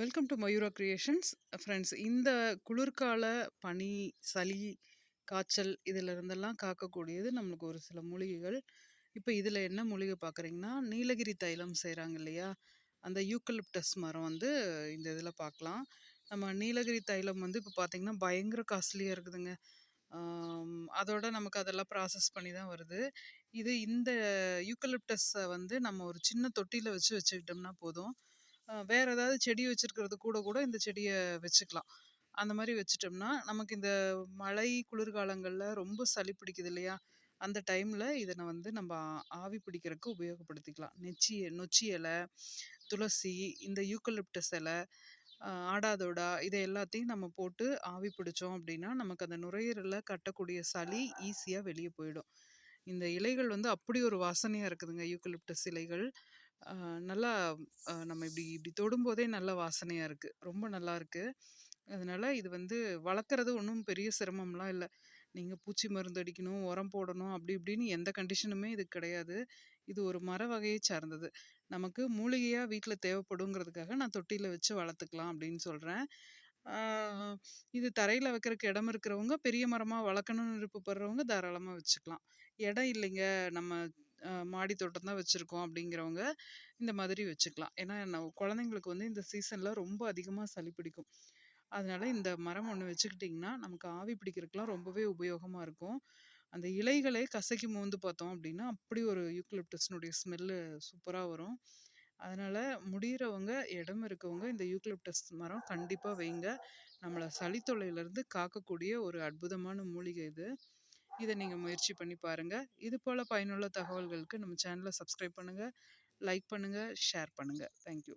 Welcome to Mayura creations friends இந்த குளிர்கால பனி சளி காய்ச்சல் இதில் இருந்தெல்லாம் காக்கக்கூடியது நம்மளுக்கு ஒரு சில மூலிகைகள். இப்போ இதில் என்ன மூலிகை பார்க்குறீங்கன்னா நீலகிரி தைலம் செய்கிறாங்க இல்லையா? அந்த யூக்கலிப்டஸ் மரம் வந்து இந்த இதில் பார்க்கலாம் நம்ம நீலகிரி தைலம் வந்து இப்போ பார்த்திங்கன்னா பயங்கர காஸ்ட்லியாக இருக்குதுங்க. அதோட நமக்கு அதெல்லாம் ப்ராசஸ் பண்ணி தான் வருது. இது இந்த யூக்கலிப்டஸை வந்து நம்ம ஒரு சின்ன தொட்டியில் வச்சு வச்சுக்கிட்டோம்னா போதும். வேற ஏதாவது செடி வச்சிருக்கிறது கூட கூட இந்த செடியை வச்சுக்கலாம். அந்த மாதிரி வச்சுட்டோம்னா நமக்கு இந்த மழை குளிர்காலங்களில் ரொம்ப சளி பிடிக்குது இல்லையா? அந்த டைமில் இதை வந்து நம்ம ஆவி பிடிக்கிறதுக்கு உபயோகப்படுத்திக்கலாம். நெச்சி நொச்சி இலை துளசி இந்த யூக்கலிப்டஸ் இலை ஆடாதோடா இதை எல்லாத்தையும் நம்ம போட்டு ஆவி பிடிச்சோம் அப்படின்னா நமக்கு அந்த நுரையீரலில் கட்டக்கூடிய சளி ஈஸியாக வெளியே போயிடும். இந்த இலைகள் வந்து அப்படி ஒரு வாசனையாக இருக்குதுங்க யூக்கலிப்டஸ் இலைகள். நல்லா நம்ம இப்படி இப்படி தொடும்போதே நல்ல வாசனையாக இருக்குது ரொம்ப நல்லா இருக்குது அதனால் இது வந்து வளர்க்குறது ஒன்றும் பெரிய சிரமம்லாம் இல்லை. நீங்கள் பூச்சி மருந்து அடிக்கணும் உரம் போடணும் அப்படி இப்படின்னு எந்த கண்டிஷனுமே இது கிடையாது. இது ஒரு மர வகையை சார்ந்தது. நமக்கு மூலிகையாக வீட்டில் தேவைப்படுங்கிறதுக்காக நான் தொட்டியில் வச்சு வளர்த்துக்கலாம் அப்படின்னு சொல்கிறேன் இது தரையில் வைக்கிறதுக்கு இடம் இருக்கிறவங்க பெரிய மரமாக வளர்க்கணும்னு விருப்பப்படுறவங்க தாராளமாக வச்சுக்கலாம். இடம் இல்லைங்க. நம்ம மாடி தோட்டம் தான் வச்சுருக்கோம் அப்படிங்கிறவங்க இந்த மாதிரி வச்சுக்கலாம். ஏன்னா நான் குழந்தைங்களுக்கு வந்து இந்த சீசனில் ரொம்ப அதிகமாக சளி பிடிக்கும். அதனால் இந்த மரம் ஒன்று வச்சுக்கிட்டிங்கன்னா நமக்கு ஆவி பிடிக்கிறதுக்கெலாம் ரொம்பவே உபயோகமாக இருக்கும். அந்த இலைகளை கசக்கி மோந்து பார்த்தோம் அப்படின்னா அப்படி ஒரு யூக்லிப்டஸ்னுடைய ஸ்மெல்லு சூப்பராக வரும். அதனால் முடிகிறவங்க இடம் இருக்கவங்க இந்த யூக்லிப்டஸ் மரம் கண்டிப்பாக வைங்க. நம்மளை சளி தொல்லையிலேருந்து காக்கக்கூடிய ஒரு அற்புதமான மூலிகை இது. இதை நீங்கள் முயற்சி பண்ணி பாருங்கள் இது போல் பயனுள்ள தகவல்களுக்கு நம்ம சேனலை சப்ஸ்கிரைப் பண்ணுங்கள் லைக் பண்ணுங்கள் ஷேர் பண்ணுங்கள் தேங்க்யூ